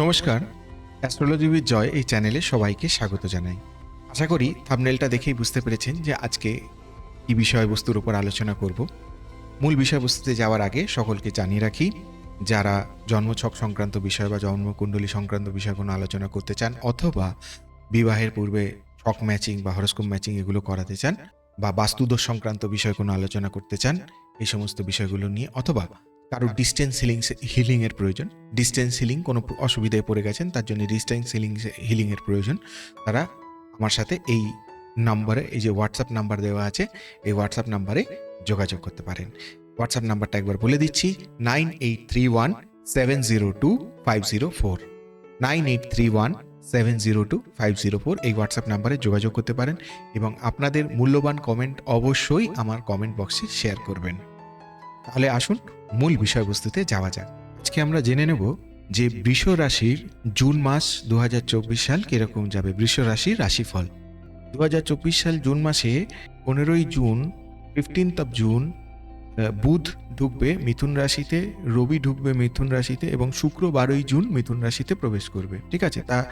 নমস্কার astrology with joy এই চ্যানেলে সবাইকে স্বাগত জানাই। আশা করি থামনেলটা দেখেই বুঝতে পেরেছেন যে আজকে কি বিষয়বস্তুর উপর আলোচনা করব। মূল বিষয়বস্তুতে যাওয়ার আগে সকলকে জানিয়ে রাখি, যারা জন্মছক সংক্রান্ত বিষয় বা জন্মকুণ্ডলী সংক্রান্ত বিষয় কোনো আলোচনা করতে চান অথবা বিবাহের পূর্বে ছক ম্যাচিং বা হরস্কোপ ম্যাচিং এগুলো করাতে চান বা বাস্তুদোষ সংক্রান্ত বিষয় কোনো আলোচনা করতে চান, এই সমস্ত বিষয়গুলো নিয়ে অথবা কারোর ডিস্টেন্স হিলিং হিলিং এর প্রয়োজন। ডিস্টেন্স হিলিং কোনো অসুবিধায় পড়ে গেছেন, তার জন্য ডিস্টেন্স হিলিং হিলিংয়ের প্রয়োজন। তারা আমার সাথে এই নম্বরে এই যে হোয়াটসঅ্যাপ নাম্বার দেওয়া আছে, এই হোয়াটসঅ্যাপ নাম্বারে যোগাযোগ করতে পারেন। হোয়াটসঅ্যাপ নাম্বারটা একবার বলে দিচ্ছি nine eight three one seven zero two five zero four nine eight three one seven zero two five zero four এই হোয়াটসঅ্যাপ নাম্বারে যোগাযোগ করতে পারেন এবং আপনাদের মূল্যবান কমেন্ট অবশ্যই আমার কমেন্ট বক্সে শেয়ার করবেন। তাহলে আসুন মূল বিষয়বস্তুতে যাওয়া যাক। আজকে আমরা জেনে নেব যে বৃষ রাশির জুন মাস দু হাজার চব্বিশ সাল কীরকম যাবে। বৃষ রাশির রাশিফল। দু হাজার চব্বিশ সাল জুন মাসে পনেরোই জুন ফিফটিন্থ অফ জুন বুধ ঢুকবে মিথুন রাশিতে, রবি ঢুকবে মিথুন রাশিতে এবং শুক্র বারোই জুন মিথুন রাশিতে প্রবেশ করবে। ঠিক আছে? তা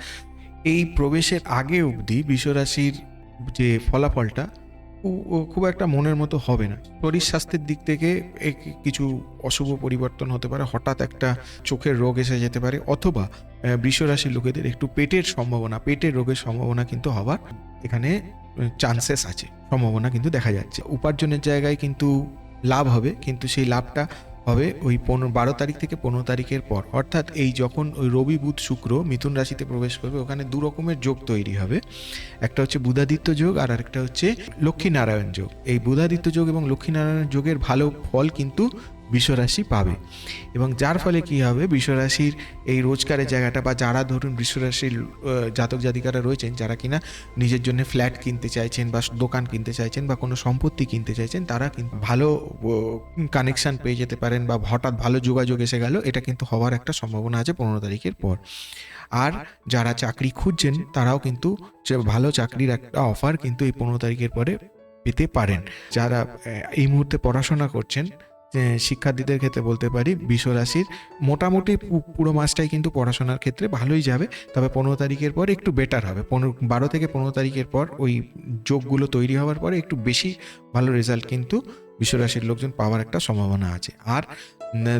এই প্রবেশের আগে অবধি বৃষ রাশির যে ফলাফলটা খুব একটা মনের মতো হবে না। শরীর স্বাস্থ্যের দিক থেকে কিছু অশুভ পরিবর্তন হতে পারে, হঠাৎ একটা চোখের রোগ এসে যেতে পারে, অথবা বৃষরাশির লোকেদের একটু পেটের সম্ভাবনা, পেটের রোগের সম্ভাবনা কিন্তু হবার এখানে চান্সেস আছে, সম্ভাবনা কিন্তু দেখা যাচ্ছে। উপার্জনের জায়গায় কিন্তু লাভ হবে, কিন্তু সেই লাভটা হবে ওই পনেরো, বারো তারিখ থেকে পনেরো তারিখের পর। অর্থাৎ এই যখন ওই রবি, বুধ, শুক্র মিথুন রাশিতে প্রবেশ করবে, ওখানে দু রকমের যোগ তৈরি হবে। একটা হচ্ছে বুধাদিত্য যোগ আর একটা হচ্ছে লক্ষ্মীনারায়ণ যোগ। এই বুধাদিত্য যোগ এবং লক্ষ্মীনারায়ণ যোগের ভালো ফল কিন্তু বিশ্বরাশি পাবে। এবং যার ফলে কি হবে? বিশ্বরাশির এই রোজগারের জায়গাটা বা যারা ধরুন বিশ্বরাশির জাতক জাতিকারা রয়েছেন, যারা কিনা নিজের জন্য ফ্ল্যাট কিনতে চাইছেন বা দোকান কিনতে চাইছেন বা কোনো সম্পত্তি কিনতে চাইছেন, তারা কিন্তু ভালো কানেকশন পেয়ে যেতে পারেন বা হঠাৎ ভালো যোগাযোগ এসে গেল, এটা কিন্তু হওয়ার একটা সম্ভাবনা আছে পনেরো তারিখের পর। আর যারা চাকরি খুঁজছেন, তারাও কিন্তু ভালো চাকরির একটা অফার কিন্তু এই পনেরো তারিখের পরে পেতে পারেন। যারা এই মুহূর্তে পড়াশোনা করছেন শিক্ষার্থীদের ক্ষেত্রে বলতে পারি বিশ্ব রাশির। মোটামুটি পুরো মাসটাই কিন্তু পড়াশোনার ক্ষেত্রে ভালোই যাবে। তবে পনেরো তারিখের পর একটু বেটার হবে। পনেরো, বারো থেকে পনেরো তারিখের পর ওই যোগগুলো তৈরি হওয়ার পরে একটু বেশি ভালো রেজাল্ট কিন্তু বিশ্বরাশির লোকজন পাওয়ার একটা সম্ভাবনা আছে। আর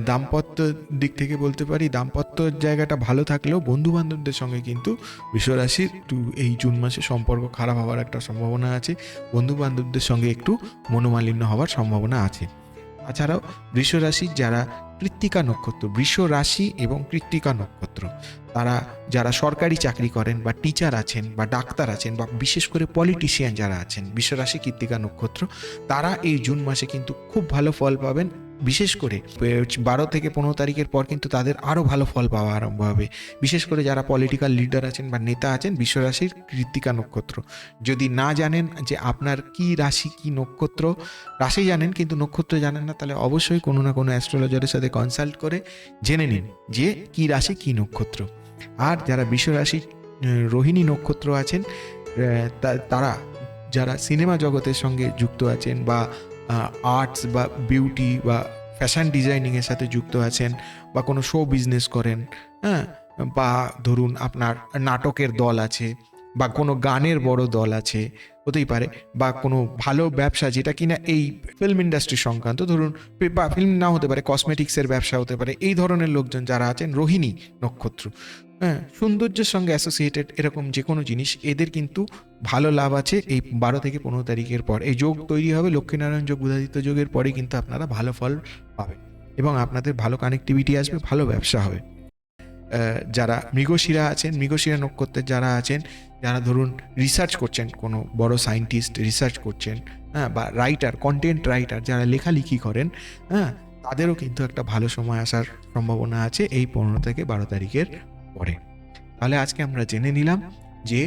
দাম্পত্য দিক থেকে বলতে পারি, দাম্পত্য জায়গাটা ভালো থাকলেও বন্ধু বান্ধবদের সঙ্গে কিন্তু বিশ্বরাশির এই জুন মাসে সম্পর্ক খারাপ হওয়ার একটা সম্ভাবনা আছে। বন্ধু বান্ধবদের সঙ্গে একটু মনোমালিন্য হওয়ার সম্ভাবনা আছে। তাছাড়াও বৃষ রাশি যারা কৃত্তিকা নক্ষত্র বৃষ রাশি এবং কৃত্তিকা নক্ষত্র, তারা যারা সরকারি চাকরি করেন বা টিচার আছেন বা ডাক্তার আছেন বা বিশেষ করে পলিটিশিয়ান যারা আছেন বিশ্বরাশি কৃত্তিকা নক্ষত্র, তারা এই জুন মাসে কিন্তু খুব ভালো ফল পাবেন। বিশেষ করে বারো থেকে পনেরো তারিখের পর কিন্তু তাদের আরও ভালো ফল পাওয়া আরম্ভ হবে। বিশেষ করে যারা পলিটিক্যাল লিডার আছেন বা নেতা আছেন বিশ্বরাশির কৃত্তিকা নক্ষত্র। যদি না জানেন যে আপনার কি রাশি কি নক্ষত্র রাশি জানেন কিন্তু নক্ষত্র জানেন না তাহলে অবশ্যই কোনো না কোনো অ্যাস্ট্রোলজারের সাথে কনসাল্ট করে জেনে নিন যে কি রাশি কি নক্ষত্র। আর যারা বিশ্বরাশির আহ, রোহিণী নক্ষত্র আছেন তারা যারা সিনেমা জগতের সঙ্গে যুক্ত আছেন বা আর্টস বা বিউটি বা ফ্যাশন ডিজাইনিংয়ের সাথে যুক্ত আছেন বা কোনো শো বিজনেস করেন হ্যাঁ? বা ধরুন আপনার নাটকের দল আছে বা কোনো গানের বড় দল আছে, হতেই পারে, বা কোনো ভালো ব্যবসা যেটা কিনা এই ফিল্ম ইন্ডাস্ট্রি সংক্রান্ত, ধরুন বা ফিল্ম না হতে পারে কসমেটিক্সের ব্যবসা হতে পারে, এই ধরনের লোকজন যারা আছেন, রোহিণী নক্ষত্র হ্যাঁ সৌন্দর্যের সঙ্গে অ্যাসোসিয়েটেড এরকম যে কোনো জিনিস, এদের কিন্তু ভালো লাভ আছে এই বারো থেকে পনেরো তারিখের পর। এই যোগ তৈরি হবে, লক্ষ্মীনারায়ণ যোগ বুধাদিত্য যোগের পরে কিন্তু আপনারা ভালো ফল পাবেন এবং আপনাদের ভালো কানেক্টিভিটি আসবে, ভালো ব্যবসা হবে। যারা মৃগশিরা আছেন, মৃগশিরা নক্ষত্রের যারা আছেন যারা ধরুন রিসার্চ করছেন, কোনো বড় সায়েন্টিস্ট রিসার্চ করছেন হ্যাঁ বা রাইটার কন্টেন্ট রাইটার যারা লেখালেখি করেন হ্যাঁ তাদেরও কিন্তু একটা ভালো সময় আসার সম্ভাবনা আছে এই পনেরো থেকে বারো তারিখের পরে। তাহলে আজকে আমরা জেনে নিলাম যে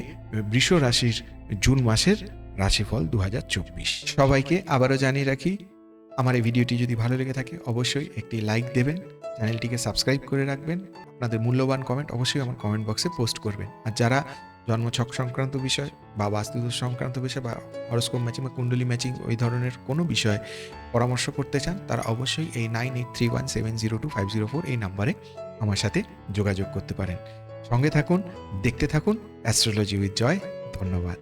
বৃষ রাশির জুন মাসের রাশিফল দু হাজার চব্বিশ। সবাইকে আবারও জানিয়ে রাখি, আমার এই ভিডিওটি যদি ভালো লেগে থাকে অবশ্যই একটি লাইক দেবেন, চ্যানেলটিকে সাবস্ক্রাইব করে রাখবেন, আপনাদের মূল্যবান কমেন্ট অবশ্যই আমার কমেন্ট বক্সে পোস্ট করবেন। আর যারা জন্মছক সংক্রান্ত বিষয় বা বাস্তুদোষ সংক্রান্ত বিষয় বা হরস্কোপ ম্যাচিং বা কুণ্ডলী ম্যাচিং ওই ধরনের কোনো বিষয়ে পরামর্শ করতে চান, তারা অবশ্যই এই nine eight three one seven zero two five zero four এই নাম্বারে আমার সাথে যোগাযোগ করতে পারেন। সঙ্গে থাকুন, দেখতে থাকুন, অ্যাস্ট্রোলজি উইথ জয়, ধন্যবাদ।